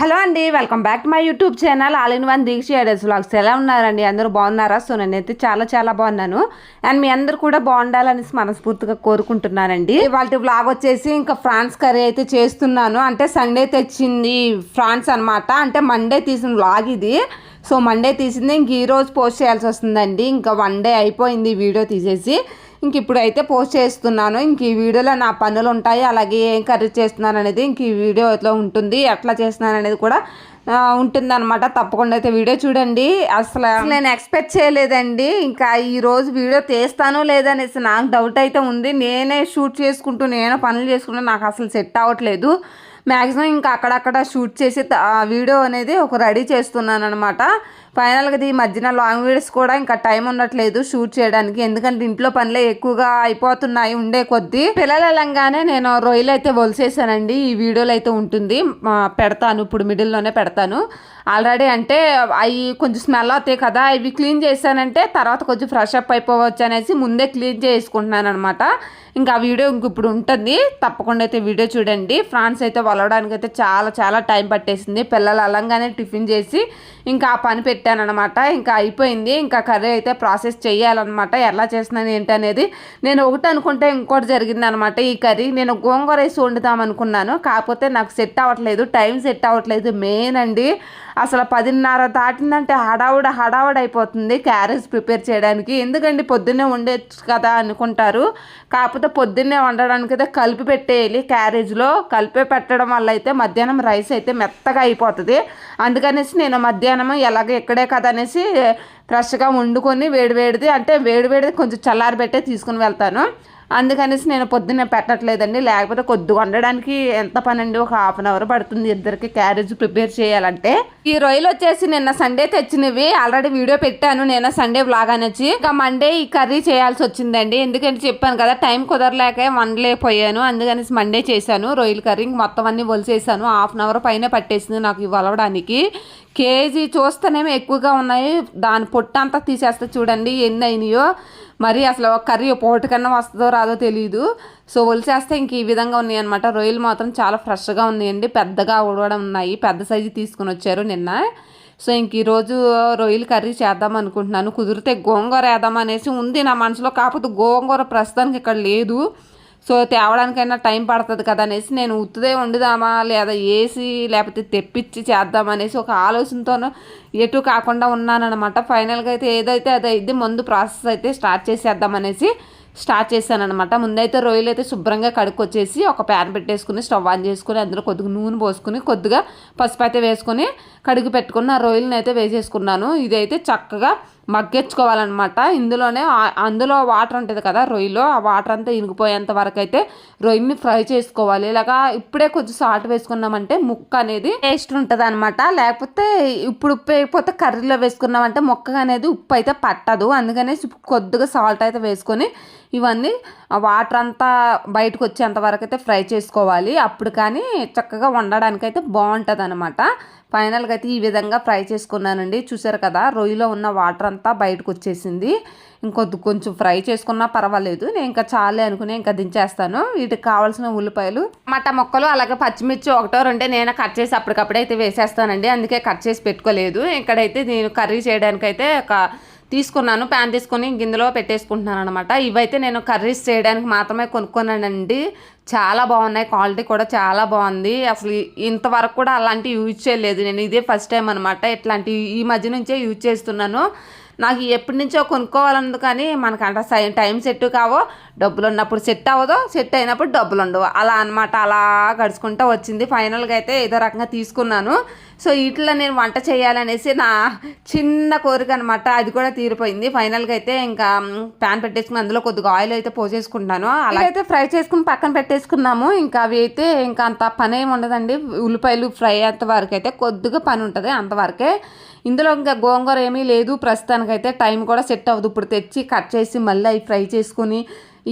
Hello అండి welcome back to my YouTube channel all in one Deeksha ఎడెస్ vlogs. ఎలా ఉన్నారండి? అందరూ బాగున్నారా? సో నేనైతే చాలా చాలా బాగున్నాను. అండ్ మీ అందరూ కూడా బాగుండాలనేసి మనస్ఫూర్తిగా కోరుకుంటున్నానండి. వాళ్ళ వ్లాగ్ వచ్చేసి ఇంకా ఫ్రాన్స్ కర్రీ అయితే చేస్తున్నాను. అంటే సండే తెచ్చింది ఫ్రాన్స్ అన్నమాట. అంటే మండే తీసిన వ్లాగ్ ఇది. సో మండే తీసింది ఇంక ఈరోజు పోస్ట్ చేయాల్సి వస్తుందండి. ఇంకా వన్ డే అయిపోయింది వీడియో తీసేసి. ఇంక ఇప్పుడైతే పోస్ట్ చేస్తున్నాను. ఇంక ఈ వీడియోలో నా పనులు ఉంటాయి అలాగే ఏం కర్రీ చేస్తున్నాను అనేది ఇంక ఈ వీడియోలో ఉంటుంది. ఎట్లా చేస్తున్నాను అనేది కూడా ఉంటుంది అనమాట తప్పకుండా అయితే వీడియో చూడండి. అసలు నేను ఎక్స్పెక్ట్ చేయలేదండి. ఇంకా ఈరోజు వీడియో తీస్తానో లేదనేసి నాకు డౌట్ అయితే ఉంది. నేనే షూట్ చేసుకుంటూ నేనే పనులు చేసుకుంటూ నాకు అసలు సెట్ అవ్వట్లేదు. మ్యాక్సిమం ఇంకా అక్కడక్కడ షూట్ చేసి వీడియో అనేది ఒక రెడీ చేస్తున్నాను అనమాట ఫైనల్గా ఈ మధ్యన లాంగ్ వీడియోస్ కూడా ఇంకా టైం ఉండట్లేదు షూట్ చేయడానికి. ఎందుకంటే ఇంట్లో పనులే ఎక్కువగా అయిపోతున్నాయి ఉండే కొద్దీ. పిల్లలు వెళ్ళంగానే నేను రొయ్యలు అయితే వలిసేసానండి. ఈ వీడియోలో అయితే ఉంటుంది. పెడతాను ఇప్పుడు మిడిల్లోనే పెడతాను. ఆల్రెడీ అంటే అవి కొంచెం స్మెల్ అవుతాయి కదా ఇవి క్లీన్ చేశానంటే తర్వాత కొంచెం ఫ్రెష్ అప్ అయిపోవచ్చు అనేసి ముందే క్లీన్ చేసుకుంటున్నాను అనమాట ఇంకా ఆ వీడియో ఇంక ఇప్పుడు ఉంటుంది. తప్పకుండా అయితే వీడియో చూడండి. ఫ్రాన్స్ అయితే వలవడానికి అయితే చాలా చాలా టైం పట్టేసింది. పిల్లలు అలంగానే టిఫిన్ చేసి ఇంకా ఆ పని పెట్టాను అనమాట ఇంకా అయిపోయింది. ఇంకా కర్రీ అయితే ప్రాసెస్ చేయాలన్నమాట. ఎలా చేస్తున్నాను ఏంటి అనేది నేను ఒకటి అనుకుంటే ఇంకోటి జరిగింది అనమాట ఈ కర్రీ నేను గోంగూర వేసి వండుదాం అనుకున్నాను. కాకపోతే నాకు సెట్ అవ్వట్లేదు. టైం సెట్ అవ్వట్లేదు. మెయిన్ అండి అసలు పదిన్నర దాటిందంటే హడావుడ హడావుడ అయిపోతుంది క్యారేజ్ ప్రిపేర్ చేయడానికి. ఎందుకండి? పొద్దున్నే ఉండొచ్చు కదా అనుకుంటారు. కాకపోతే పొద్దున్నే వండడానికి అయితే కలిపి పెట్టేయాలి. క్యారేజ్లో కలిపి పెట్టడం వల్ల అయితే మధ్యాహ్నం రైస్ అయితే మెత్తగా అయిపోతుంది. అందుకనేసి నేను మధ్యాహ్నం ఎలాగ ఇక్కడే కదా అనేసి ఫ్రెష్గా వండుకొని వేడివేడిది అంటే వేడివేడిది కొంచెం చల్లారి పెట్టే తీసుకుని వెళ్తాను. అందుకనేసి నేను పొద్దున్నే పెట్టట్లేదండి. లేకపోతే కొద్దిగా వండడానికి ఎంత పని అండి ఒక హాఫ్ అన్ అవర్ పడుతుంది ఇద్దరికి క్యారేజ్ ప్రిపేర్ చేయాలంటే. ఈ రొయ్యలు వచ్చేసి నిన్న సండే తెచ్చినవి. ఆల్రెడీ వీడియో పెట్టాను. నేను సండే బ్లాగ్ అనొచ్చి ఇంకా మండే ఈ కర్రీ చేయాల్సి వచ్చిందండి. ఎందుకంటే చెప్పాను కదా టైం కుదరలేక వండలేకపోయాను. అందుకనేసి మండే చేశాను. రొయ్యల కర్రీ ఇంక మొత్తం అన్ని వలిసేసాను. హాఫ్ అన్ అవర్ పైన పట్టేసింది నాకు ఇవి వలవడానికి కేజీ చూస్తేనేమో ఎక్కువగా ఉన్నాయి. దాని పొట్టు అంతా తీసేస్తే చూడండి ఎన్ని అయినాయో. మరి అసలు ఒక కర్రీ పోటు వస్తుందో రాదో తెలియదు సో ఒలిసేస్తే ఇంక ఈ విధంగా ఉన్నాయి అనమాట రొయ్యలు మాత్రం చాలా ఫ్రెష్గా ఉన్నాయండి. పెద్దగా ఉడవడం ఉన్నాయి. పెద్ద సైజు తీసుకుని వచ్చారు నిన్న. సో ఇంక ఈరోజు రొయ్యలు కర్రీ చేద్దాం అనుకుంటున్నాను. కుదిరితే గోంగూర వేద్దాం అనేసి ఉంది నా మనసులో. కాకపోతే గోంగూర ప్రస్తుతానికి ఇక్కడ లేదు. సో తేవడానికైనా టైం పడుతుంది కదా అనేసి నేను ఉత్తుదే వండుదామా లేదా వేసి లేకపోతే తెప్పించి చేద్దామనేసి ఒక ఆలోచనతోనూ ఎటు కాకుండా ఉన్నానమాట ఫైనల్గా అయితే ఏదైతే అదైతే ముందు ప్రాసెస్ అయితే స్టార్ట్ చేసేద్దామనేసి స్టార్ట్ చేశానమాట ముందైతే రొయ్యలు అయితే శుభ్రంగా కడుక్కొచ్చేసి ఒక ప్యాన్ పెట్టేసుకుని స్టవ్ ఆన్ చేసుకుని అందులో కొద్దిగా నూనె పోసుకుని కొద్దిగా పసుపు అయితే వేసుకొని కడుగు పెట్టుకుని ఆ రొయ్యలను అయితే వేసేసుకున్నాను. ఇదైతే చక్కగా మగ్గెచ్చుకోవాలన్నమాట ఇందులోనే అందులో వాటర్ ఉంటుంది కదా రొయ్యలో ఆ వాటర్ అంతా ఇనిగిపోయేంత వరకు అయితే రొయ్యని ఫ్రై చేసుకోవాలి. ఇలాగా ఇప్పుడే కొంచెం సాల్ట్ వేసుకున్నామంటే ముక్క అనేది టేస్ట్ ఉంటుంది అనమాట లేకపోతే ఇప్పుడు ఉప్పు వేయకపోతే కర్రీలో వేసుకున్నామంటే ముక్క అనేది ఉప్పు అయితే పట్టదు. అందుకనేసి కొద్దిగా సాల్ట్ అయితే వేసుకొని ఇవన్నీ వాటర్ అంతా బయటకు వచ్చేంత వరకు అయితే ఫ్రై చేసుకోవాలి. అప్పుడు కానీ చక్కగా వండడానికి అయితే బాగుంటుంది అనమాట ఫైనల్గా అయితే ఈ విధంగా ఫ్రై చేసుకున్నానండి. చూసారు కదా రొయ్యలో ఉన్న వాటర్ అంతా బయటకు వచ్చేసింది. ఇంకొద్ది కొంచెం ఫ్రై చేసుకున్నా పర్వాలేదు. నేను ఇంకా చాలే అనుకుని ఇంకా దించేస్తాను. వీటికి కావాల్సిన ఉల్లిపాయలు టమాటా మొక్కలు అలాగే పచ్చిమిర్చి ఒకటో రెండే నేను కట్ చేసి అప్పటికప్పుడైతే వేసేస్తానండి. అందుకే కట్ చేసి పెట్టుకోలేదు. ఇక్కడైతే నేను కర్రీ చేయడానికైతే ఒక తీసుకున్నాను ప్యాన్ తీసుకొని గిన్నెలో పెట్టేసుకుంటున్నాను అనమాట ఇవైతే నేను కర్రీస్ చేయడానికి మాత్రమే కొనుక్కున్నానండి. చాలా బాగున్నాయి క్వాలిటీ కూడా చాలా బాగుంది. అసలు ఇంతవరకు కూడా అలాంటివి యూజ్ చేయలేదు. నేను ఇదే ఫస్ట్ టైం అనమాట ఇట్లాంటివి ఈ మధ్య నుంచే యూజ్ చేస్తున్నాను. నాకు ఎప్పటి నుంచో కొనుక్కోవాలందు కానీ మనకంట సై- టైం సెట్ కావో డబ్బులు ఉన్నప్పుడు సెట్ అవ్వదు సెట్ అయినప్పుడు డబ్బులు ఉండవు అలా అన్నమాట. అలా గడుచుకుంటూ వచ్చింది. ఫైనల్గా అయితే ఏదో రకంగా తీసుకున్నాను. సో వీటిలో నేను వంట చేయాలనేసి నా చిన్న కోరిక అనమాట అది కూడా తీరిపోయింది. ఫైనల్గా అయితే ఇంకా ప్యాన్ పెట్టేసుకుని అందులో కొద్దిగా ఆయిల్ అయితే పోసేసుకుంటాను అలా అయితే ఫ్రై చేసుకుని పక్కన పెట్టేసుకున్నాము. ఇంకా అవి అయితే ఇంకా అంత పని ఏమి ఉండదండి. ఉల్లిపాయలు ఫ్రై అంత వరకు అయితే కొద్దిగా పని ఉంటుంది అంతవరకే. ఇందులో ఇంకా గోంగూర ఏమీ లేదు ప్రస్తుతానికి ప్రస్తుతానికైతే టైం కూడా సెట్ అవ్వదు. ఇప్పుడు తెచ్చి కట్ చేసి మళ్ళీ అవి ఫ్రై చేసుకుని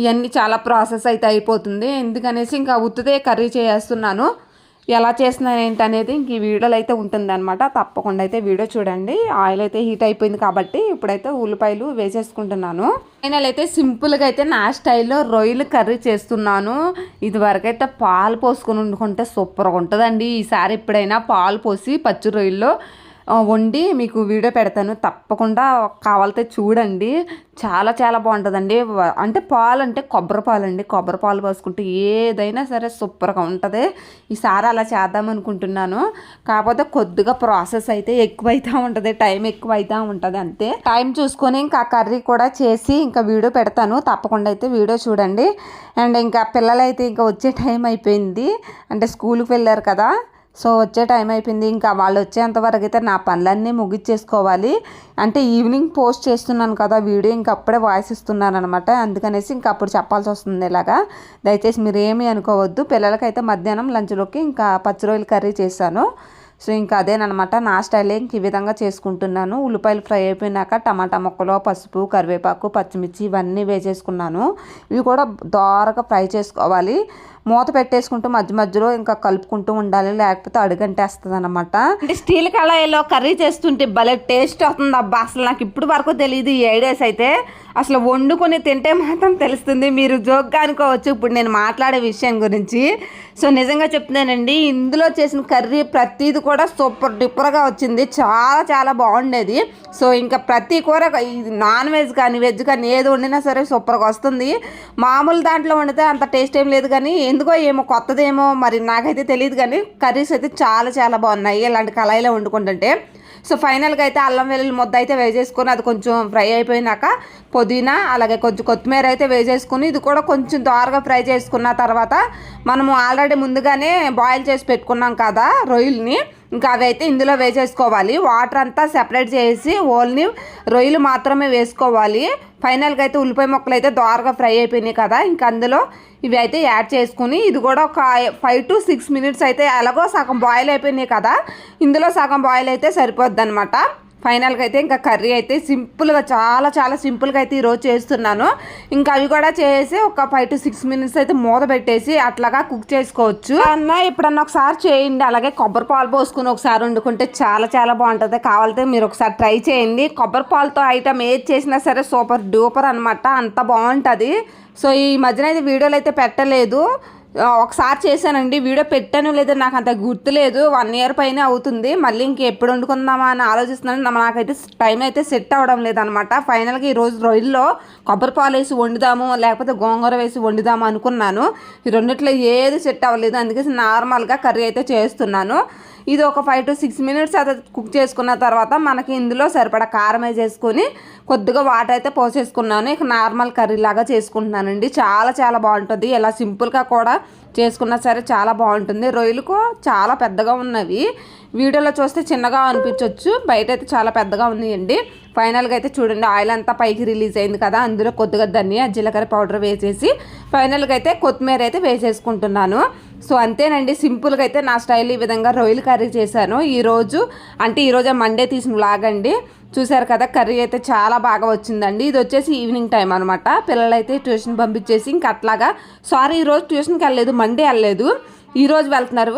ఇవన్నీ చాలా ప్రాసెస్ అయితే అయిపోతుంది. ఎందుకనేసి ఇంకా ఉత్తిదే కర్రీ చేస్తున్నాను. ఎలా చేస్తున్నాను ఏంటి అనేది ఇంక ఈ వీడియోలో అయితే ఉంటుందన్నమాట. తప్పకుండా అయితే వీడియో చూడండి. ఆయిల్ అయితే హీట్ అయిపోయింది కాబట్టి ఇప్పుడైతే ఉల్లిపాయలు వేసేసుకుంటున్నాను. ఫైనల్ అయితే సింపుల్గా అయితే నా స్టైల్లో రొయ్యలు కర్రీ చేస్తున్నాను. ఇది వరకైతే పాలు పోసుకొని వండుకుంటే సూపర్గా ఉంటుందండి. ఈసారి ఎప్పుడైనా పాలు పోసి పచ్చి రొయ్యల్లో వండి మీకు వీడియో పెడతాను. తప్పకుండా కావాలితే చూడండి. చాలా చాలా బాగుంటుందండి. అంటే పాలు అంటే కొబ్బరి పాలు అండి కొబ్బరి పాలు పోసుకుంటే ఏదైనా సరే సూపర్గా ఉంటుంది. ఈసారి అలా చేద్దాం అనుకుంటున్నాను. కాకపోతే కొద్దిగా ప్రాసెస్ అయితే ఎక్కువ అవుతూ ఉంటుంది. టైం ఎక్కువ అవుతూ ఉంటుంది అంతే. టైం చూసుకొని ఇంకా కర్రీ కూడా చేసి ఇంకా వీడియో పెడతాను. తప్పకుండా అయితే వీడియో చూడండి. అండ్ ఇంకా పిల్లలైతే ఇంకా వచ్చే టైం అయిపోయింది. అంటే స్కూల్కి వెళ్ళారు కదా. సో వచ్చే టైం అయిపోయింది. ఇంకా వాళ్ళు వచ్చేంతవరకు అయితే నా పనులన్నీ ముగిచ్చేసుకోవాలి. అంటే ఈవినింగ్ పోస్ట్ చేస్తున్నాను కదా వీడియో ఇంకా అప్పుడే వాయిస్ ఇస్తున్నాను అనమాట అందుకనేసి ఇంకా అప్పుడు చెప్పాల్సి వస్తుంది ఇలాగా. దయచేసి మీరు ఏమీ అనుకోవద్దు. పిల్లలకైతే మధ్యాహ్నం లంచ్లోకి ఇంకా పచ్చి రొయ్యల కర్రీ చేశాను. సో ఇంకా అదేనమాట నా స్టైలే ఇంక ఈ విధంగా చేసుకుంటున్నాను. ఉల్లిపాయలు ఫ్రై అయిపోయినాక టమాటా ముక్కలు పసుపు కరివేపాకు పచ్చిమిర్చి ఇవన్నీ వేసేసుకున్నాను. ఇవి కూడా దోరగా ఫ్రై చేసుకోవాలి. మూత పెట్టేసుకుంటూ మధ్య మధ్యలో ఇంకా కలుపుకుంటూ ఉండాలి లేకపోతే అడుగంటేస్తుంది అనమాట అంటే స్టీల్ కళాయిలో కర్రీ చేస్తుంటే భలే టేస్ట్ అవుతుంది అబ్బా. అసలు నాకు ఇప్పుడు వరకు తెలియదు ఈ ఐడియాస్ అయితే. అసలు వండుకొని తింటే మాత్రం తెలుస్తుంది. మీరు జోక్గా అనుకోవచ్చు. ఇప్పుడు నేను మాట్లాడే విషయం గురించి. సో నిజంగా చెప్తున్నానండి ఇందులో చేసిన కర్రీ ప్రతిది కూడా సూపర్ డిప్పర్గా వచ్చింది. చాలా చాలా బాగుండేది. సో ఇంకా ప్రతి కూర నాన్ వెజ్ కానీ వెజ్ కానీ ఏది వండినా సరే సూపర్గా వస్తుంది. మామూలు దాంట్లో వండితే అంత టేస్ట్ ఏం లేదు కానీ ఎందుకో ఏమో కొత్తదేమో మరి నాకైతే తెలియదు కానీ కర్రీస్ అయితే చాలా చాలా బాగున్నాయి. ఇలాంటి కళాయిలో వండుకుంటుంటే. సో ఫైనల్గా అయితే అల్లం వెల్లుల్లి ముద్ద అయితే వేసేసుకొని అది కొంచెం ఫ్రై అయిపోయినాక పుదీనా అలాగే కొంచెం కొత్తిమీర అయితే వేసేసుకుని ఇది కూడా కొంచెం దోరగా ఫ్రై చేసుకున్న తర్వాత మనము ఆల్రెడీ ముందుగానే బాయిల్ చేసి పెట్టుకున్నాం కదా రొయ్యల్ని. ఇంకా అవి అయితే ఇందులో వేసేసుకోవాలి. వాటర్ అంతా సెపరేట్ చేసి ఓన్లీ రొయ్యలు మాత్రమే వేసుకోవాలి. ఫైనల్గా అయితే ఉల్లిపాయ ముక్కలు అయితే దోరగా ఫ్రై అయిపోయినాయి కదా. ఇంకా అందులో ఇవి అయితే యాడ్ చేసుకుని ఇది కూడా ఒక ఫైవ్ టు సిక్స్ మినిట్స్ అయితే ఎలాగో సగం బాయిల్ అయిపోయినాయి కదా. ఇందులో సగం బాయిల్ అయితే సరిపోద్ది అనమాట ఫైనల్గా అయితే ఇంకా కర్రీ అయితే సింపుల్గా చాలా చాలా సింపుల్గా అయితే ఈరోజు చేస్తున్నాను. ఇంకా అవి కూడా చేసి ఒక ఫైవ్ టు సిక్స్ మినిట్స్ అయితే మూత పెట్టేసి అట్లాగా కుక్ చేసుకోవచ్చు. అన్న ఎప్పుడన్నా ఒకసారి చేయండి. అలాగే కొబ్బరి పాలు పోసుకుని ఒకసారి వండుకుంటే చాలా చాలా బాగుంటుంది. కావాలంటే మీరు ఒకసారి ట్రై చేయండి. కొబ్బరి పాలతో ఐటమ్ ఏది చేసినా సరే సూపర్ డూపర్ అనమాట అంత బాగుంటుంది. సో ఈ మధ్యన అయితే వీడియోలు అయితే పెట్టలేదు. ఒకసారి చేశానండి. వీడియో పెట్టాను లేదో నాకు అంత గుర్తులేదు. వన్ ఇయర్ పైన అవుతుంది. మళ్ళీ ఇంక ఎప్పుడు వండుకుందామా అని ఆలోచిస్తున్నాను. నాకైతే టైం అయితే సెట్ అవ్వడం లేదనమాట. ఫైనల్గా ఈ రోజు రొయ్యల్లో కొబ్బరి పాలు వేసి వండుదాము లేకపోతే గోంగూర వేసి వండుదాము అనుకున్నాను. ఈ రెండిట్లో ఏది సెట్ అవ్వలేదు. అందుకే నార్మల్గా కర్రీ అయితే చేస్తున్నాను. ఇది ఒక ఫైవ్ టు సిక్స్ మినిట్స్ అది కుక్ చేసుకున్న తర్వాత మనకి ఇందులో సరిపడా కారం వేసేసుకొని కొద్దిగా వాటర్ అయితే పోసేసుకున్నాను. ఇక నార్మల్ కర్రీ లాగా చేసుకుంటున్నానండి. చాలా చాలా బాగుంటుంది. ఇలా సింపుల్గా కూడా చేసుకున్నా సరే చాలా బాగుంటుంది. రొయ్యలకు చాలా పెద్దగా ఉన్నవి. వీడియోలో చూస్తే చిన్నగా అనిపించవచ్చు బయట అయితే చాలా పెద్దగా ఉన్నాయండి. ఫైనల్గా అయితే చూడండి ఆయిల్ అంతా పైకి రిలీజ్ అయింది కదా అందులో కొద్దిగా ధనియా జీలకర్ర పౌడర్ వేసేసి ఫైనల్గా అయితే కొత్తిమీర అయితే వేసేసుకుంటున్నాను. సో అంతేనండి సింపుల్గా అయితే నా స్టైల్ ఈ విధంగా రొయ్యలు కర్రీ చేశాను. ఈరోజు అంటే ఈరోజు మండే తీసిన లాగండి అండి. చూశారు కదా కర్రీ అయితే చాలా బాగా వచ్చిందండి. ఇది వచ్చేసి ఈవినింగ్ టైం అనమాట పిల్లలైతే ట్యూషన్ పంపించేసి ఇంక అట్లాగా సారీ ఈరోజు ట్యూషన్కి వెళ్ళలేదు మండే వెళ్ళలేదు. ఈరోజు వెళ్తున్నారు.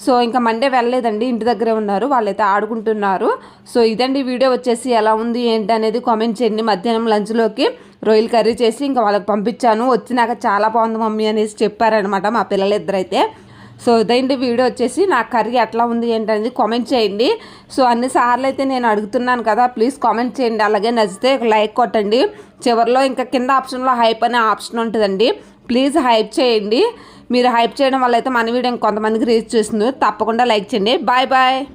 సో ఇంకా మండే వెళ్ళలేదండి ఇంటి దగ్గరే ఉన్నారు వాళ్ళైతే ఆడుకుంటున్నారు. సో ఇదండి వీడియో వచ్చేసి ఎలా ఉంది ఏంటి అనేది కామెంట్ చేయండి. మధ్యాహ్నం లంచ్లోకి రొయ్యలు కర్రీ చేసి ఇంకా వాళ్ళకి పంపించాను. వచ్చినాక చాలా బాగుంది మమ్మీ అనేసి చెప్పారనమాట మా పిల్లలిద్దరైతే. సో ఇదండి వీడియో వచ్చేసి నా కర్రీ ఎట్లా ఉంది ఏంటనేది కామెంట్ చేయండి. సో అన్ని సార్లు అయితే నేను అడుగుతున్నాను కదా ప్లీజ్ కామెంట్ చేయండి. అలాగే నచ్చితే లైక్ కొట్టండి. చివరిలో ఇంకా కింద ఆప్షన్లో హైప్ అనే ఆప్షన్ ఉంటుందండి. ప్లీజ్ హైప్ చేయండి. మీరు హైప్ చేయడం వల్ల అయితే మన వీడియో కొంతమందికి రీచ్ చేస్తుంది. తప్పకుండా లైక్ చేయండి. Bye bye.